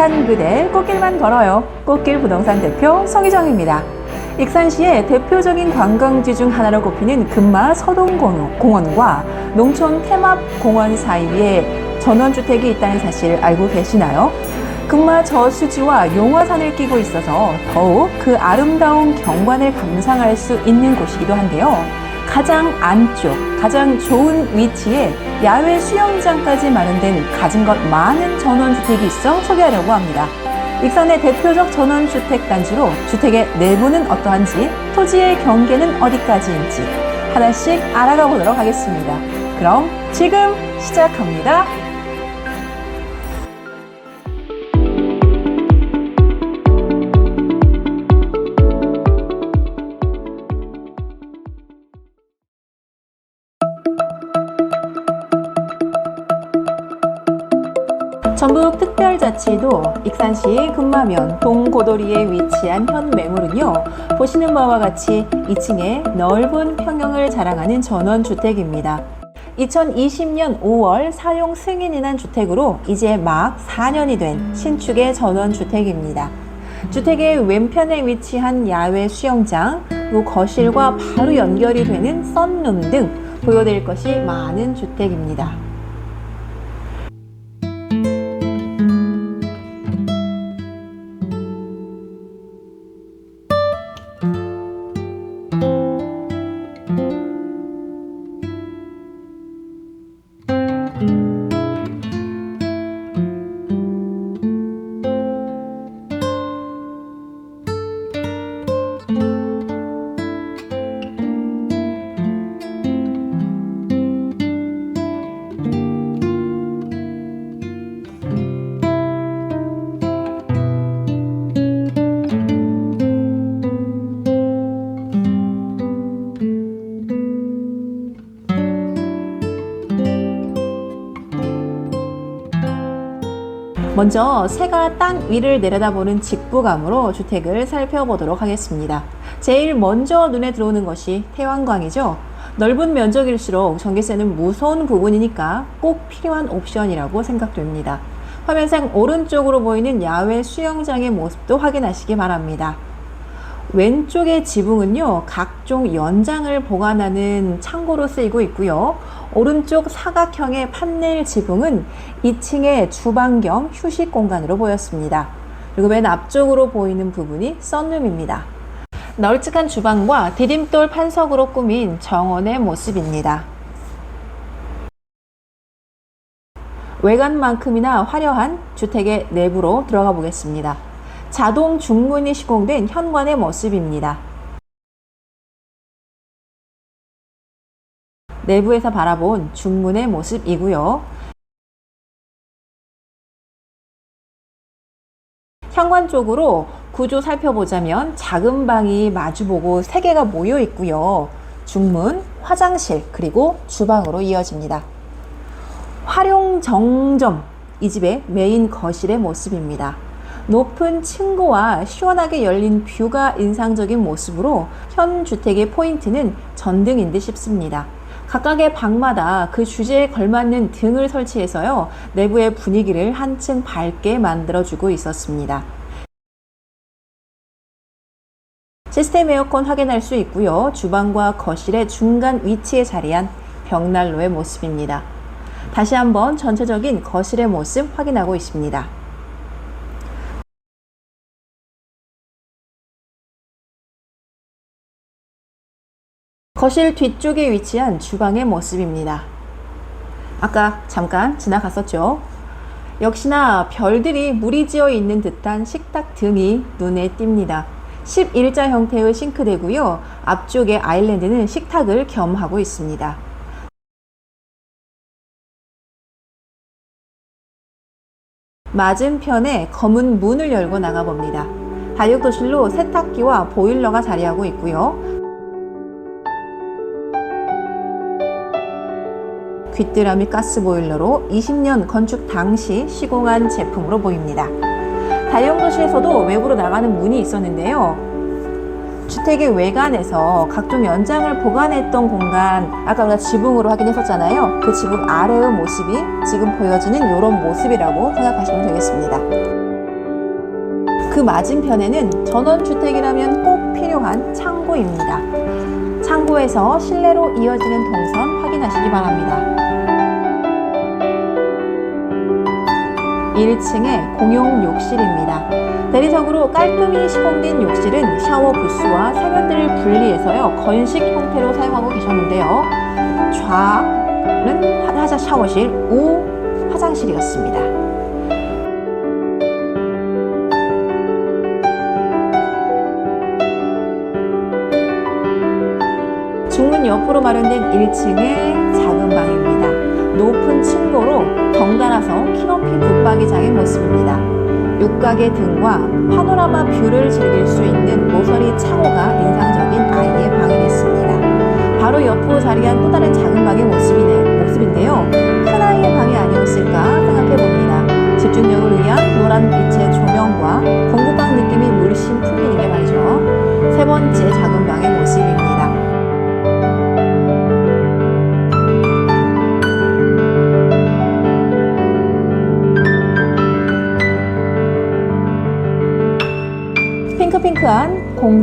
귀한 그대 꽃길만 걸어요. 꽃길 부동산 대표 성희정입니다. 익산시의 대표적인 관광지 중 하나로 꼽히는 금마 서동공원과 농촌 테마공원 사이에 전원주택이 있다는 사실 알고 계시나요? 금마 저수지와 용화산을 끼고 있어서 더욱 그 아름다운 경관을 감상할 수 있는 곳이기도 한데요. 가장 안쪽, 가장 좋은 위치에 야외 수영장까지 마련된 가진 것 많은 전원주택이 있어 소개하려고 합니다. 익산의 대표적 전원주택 단지로 주택의 내부는 어떠한지, 토지의 경계는 어디까지인지 하나씩 알아가 보도록 하겠습니다. 그럼 지금 시작합니다. 자치도 익산시 금마면 동고도리에 위치한 현 매물은요. 보시는 바와 같이 2층에 넓은 평형을 자랑하는 전원주택입니다. 2020년 5월 사용 승인이 난 주택으로 이제 막 4년이 된 신축의 전원주택입니다. 주택의 왼편에 위치한 야외 수영장, 그 거실과 바로 연결이 되는 썬룸 등 보여드릴 것이 많은 주택입니다. 먼저 새가 땅 위를 내려다보는 직부감으로 주택을 살펴보도록 하겠습니다. 제일 먼저 눈에 들어오는 것이 태왕광이죠. 넓은 면적일수록 전기세는 무서운 부분이니까 꼭 필요한 옵션이라고 생각됩니다. 화면상 오른쪽으로 보이는 야외 수영장의 모습도 확인하시기 바랍니다. 왼쪽의 지붕은요, 각종 연장을 보관하는 창고로 쓰이고 있고요. 오른쪽 사각형의 판넬 지붕은 2층의 주방 겸 휴식 공간으로 보였습니다. 그리고 맨 앞쪽으로 보이는 부분이 썬룸입니다. 널찍한 주방과 디딤돌 판석으로 꾸민 정원의 모습입니다. 외관만큼이나 화려한 주택의 내부로 들어가 보겠습니다. 자동 중문이 시공된 현관의 모습입니다. 내부에서 바라본 중문의 모습이고요. 현관 쪽으로 구조 살펴보자면 작은 방이 마주보고 세 개가 모여 있고요. 중문, 화장실, 그리고 주방으로 이어집니다. 활용 정점, 이 집의 메인 거실의 모습입니다. 높은 층고와 시원하게 열린 뷰가 인상적인 모습으로 현 주택의 포인트는 전등인 듯 싶습니다. 각각의 방마다 그 주제에 걸맞는 등을 설치해서요, 내부의 분위기를 한층 밝게 만들어주고 있었습니다. 시스템 에어컨 확인할 수 있고요. 주방과 거실의 중간 위치에 자리한 벽난로의 모습입니다. 다시 한번 전체적인 거실의 모습 확인하고 있습니다. 거실 뒤쪽에 위치한 주방의 모습입니다. 아까 잠깐 지나갔었죠. 역시나 별들이 무리지어 있는 듯한 식탁 등이 눈에 띕니다. 11자 형태의 싱크대고요. 앞쪽의 아일랜드는 식탁을 겸하고 있습니다. 맞은편에 검은 문을 열고 나가봅니다. 다육도실로 세탁기와 보일러가 자리하고 있고요. 귀뚜라미 가스보일러로 20년 건축 당시 시공한 제품으로 보입니다. 다용도실에서도 외부로 나가는 문이 있었는데요. 주택의 외관에서 각종 연장을 보관했던 공간, 아까 우리가 지붕으로 확인했었잖아요. 그 지붕 아래의 모습이 지금 보여지는 이런 모습이라고 생각하시면 되겠습니다. 그 맞은편에는 전원주택이라면 꼭 필요한 창고입니다. 창고에서 실내로 이어지는 동선 확인하시기 바랍니다. 1층에 공용 욕실입니다. 대리석으로 깔끔히 시공된 욕실은 샤워 부스와 세면대를 분리해서요 건식 형태로 사용하고 계셨는데요. 좌는 하자 샤워실, 우 화장실이었습니다. 옆으로 마련된 1층의 작은 방입니다. 높은 층고로 덩달아서 키높이 붙박이 장의 모습입니다. 육각의 등과 파노라마 뷰를 즐길 수 있는 모서리 창호가 인상적인 아이의 방이겠습니다. 바로 옆으로 자리한 또 다른 작은 방의 모습이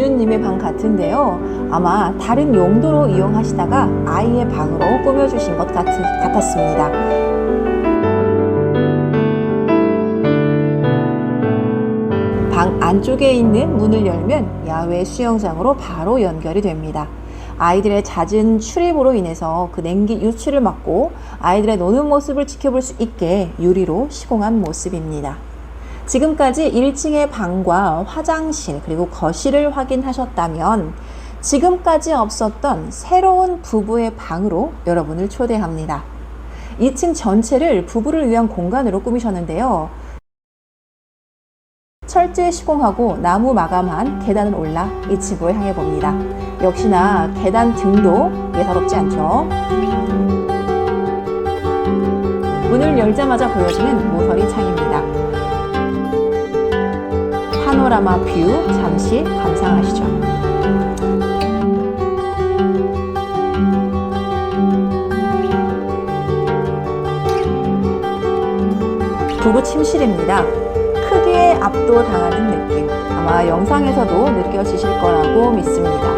공주님의 방 같은데요. 아마 다른 용도로 이용하시다가 아이의 방으로 꾸며주신 것 같, 같았습니다. 방 안쪽에 있는 문을 열면 야외 수영장으로 바로 연결이 됩니다. 아이들의 잦은 출입으로 인해서 그 냉기 유출을 막고 아이들의 노는 모습을 지켜볼 수 있게 유리로 시공한 모습입니다. 지금까지 1층의 방과 화장실 그리고 거실을 확인하셨다면 지금까지 없었던 새로운 부부의 방으로 여러분을 초대합니다. 2층 전체를 부부를 위한 공간으로 꾸미셨는데요. 철제 시공하고 나무 마감한 계단을 올라 2층으로 향해 봅니다. 역시나 계단 등도 예사롭지 않죠? 문을 열자마자 보여지는 모서리 창입니다. 파노라마 뷰 잠시 감상하시죠. 부부 침실입니다. 크기에 압도당하는 느낌. 아마 영상에서도 느껴지실 거라고 믿습니다.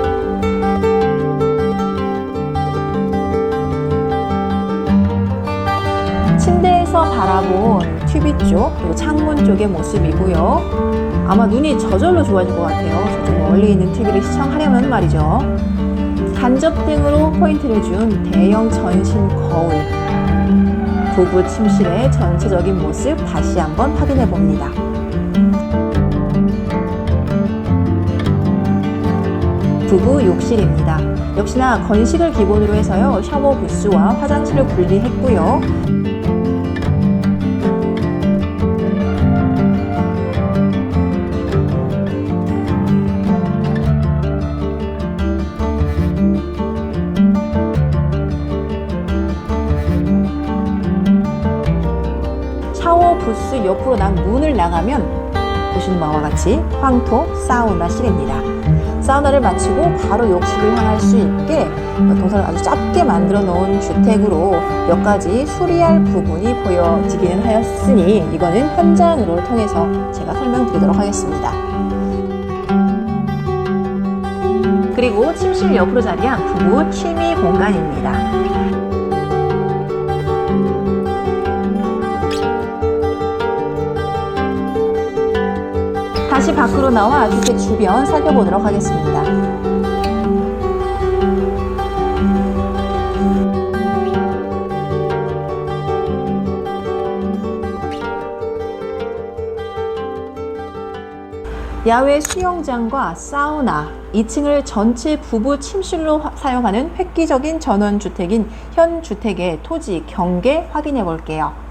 침대에서 바라본 튜비 쪽 그리고 창문 쪽의 모습이고요. 아마 눈이 저절로 좋아질 것 같아요. 저쪽 멀리 있는 TV를 시청하려면 말이죠. 간접등으로 포인트를 준 대형 전신 거울. 부부 침실의 전체적인 모습 다시 한번 확인해 봅니다. 부부 욕실입니다. 역시나 건식을 기본으로 해서요. 샤워 부스와 화장실을 분리했고요. 부스 옆으로 난 문을 나가면 보시는 바와 같이 황토 사우나실입니다. 사우나를 마치고 바로 욕실을 향할 수 있게 동선을 아주 짧게 만들어 놓은 주택으로 몇 가지 수리할 부분이 보여지기는 하였으니 이거는 현장으로 통해서 제가 설명드리도록 하겠습니다. 그리고 침실 옆으로 자리한 부부 취미 공간입니다. 다시 밖으로 나와 주택 주변 살펴보도록 하겠습니다. 야외 수영장과 사우나, 2층을 전체 부부 침실로 화- 사용하는 획기적인 전원주택인 현 주택의 토지 경계 확인해 볼게요.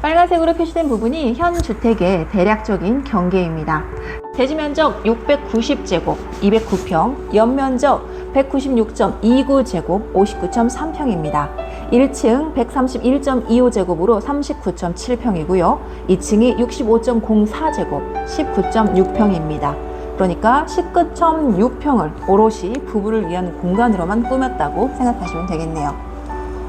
빨간색으로 표시된 부분이 현 주택의 대략적인 경계입니다. 대지 면적 690제곱, 209평, 연면적 196.29제곱, 59.3평입니다. 1층 131.25제곱으로 39.7평이고요. 2층이 65.04제곱, 19.6평입니다. 그러니까 19.6평을 오롯이 부부를 위한 공간으로만 꾸몄다고 생각하시면 되겠네요.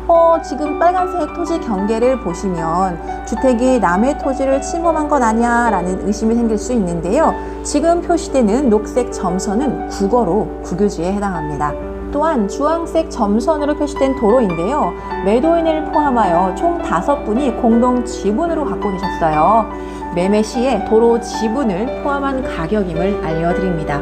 어, 지금 빨간색 토지 경계를 보시면 주택이 남의 토지를 침범한 것 아니야 라는 의심이 생길 수 있는데요. 지금 표시되는 녹색 점선은 국어로 국유지에 해당합니다. 또한 주황색 점선으로 표시된 도로인데요. 매도인을 포함하여 총 다섯 분이 공동 지분으로 갖고 계셨어요. 매매 시에 도로 지분을 포함한 가격임을 알려드립니다.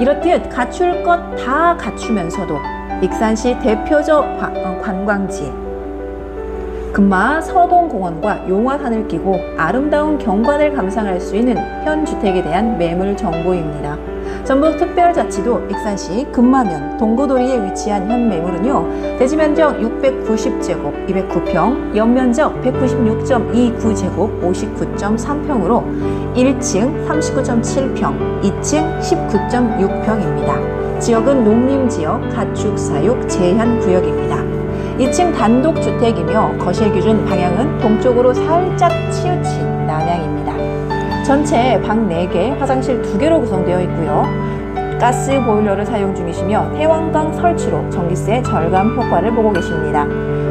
이렇듯 갖출 것 다 갖추면서도 익산시 대표적 관- 어, 관광지 금마 서동공원과 용화산을 끼고 아름다운 경관을 감상할 수 있는 현 주택에 대한 매물 정보입니다. 전북특별자치도 익산시 금마면 동구도리에 위치한 현 매물은요. 대지 면적 690제곱 209평, 연면적 196.29제곱 59.3평으로 1층 39.7평, 2층 19.6평입니다. 지역은 농림지역 가축사육 제한구역입니다. 2층 단독주택이며 거실 기준 방향은 동쪽으로 살짝 치우친 남향입니다. 전체 방 4개, 화장실 2개로 구성되어 있고요. 가스 보일러를 사용 중이시며 태왕광 설치로 전기세 절감 효과를 보고 계십니다.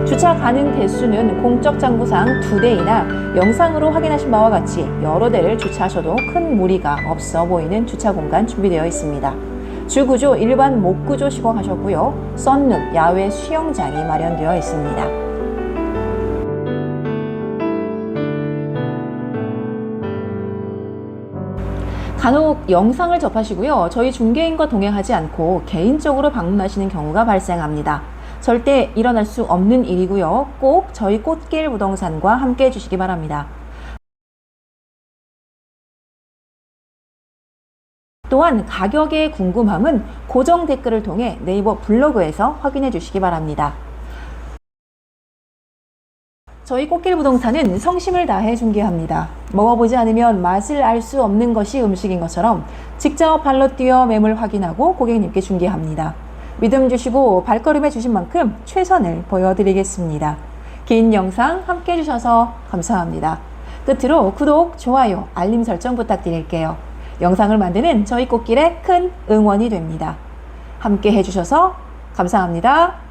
주차 가능 대수는 공적 장부상 2대이나 영상으로 확인하신 바와 같이 여러 대를 주차하셔도 큰 무리가 없어 보이는 주차 공간 준비되어 있습니다. 주구조 일반 목구조 시공하셨고요. 썬룸 야외 수영장이 마련되어 있습니다. 간혹 영상을 접하시고요. 저희 중개인과 동행하지 않고 개인적으로 방문하시는 경우가 발생합니다. 절대 일어날 수 없는 일이고요. 꼭 저희 꽃길 부동산과 함께 해주시기 바랍니다. 또한 가격에 궁금함은 고정 댓글을 통해 네이버 블로그에서 확인해 주시기 바랍니다. 저희 꽃길 부동산은 성심을 다해 중개합니다. 먹어보지 않으면 맛을 알 수 없는 것이 음식인 것처럼 직접 발로 뛰어 매물 확인하고 고객님께 중개합니다. 믿음 주시고 발걸음해 주신 만큼 최선을 보여드리겠습니다. 긴 영상 함께 해주셔서 감사합니다. 끝으로 구독, 좋아요, 알림 설정 부탁드릴게요. 영상을 만드는 저희 꽃길에 큰 응원이 됩니다. 함께 해주셔서 감사합니다.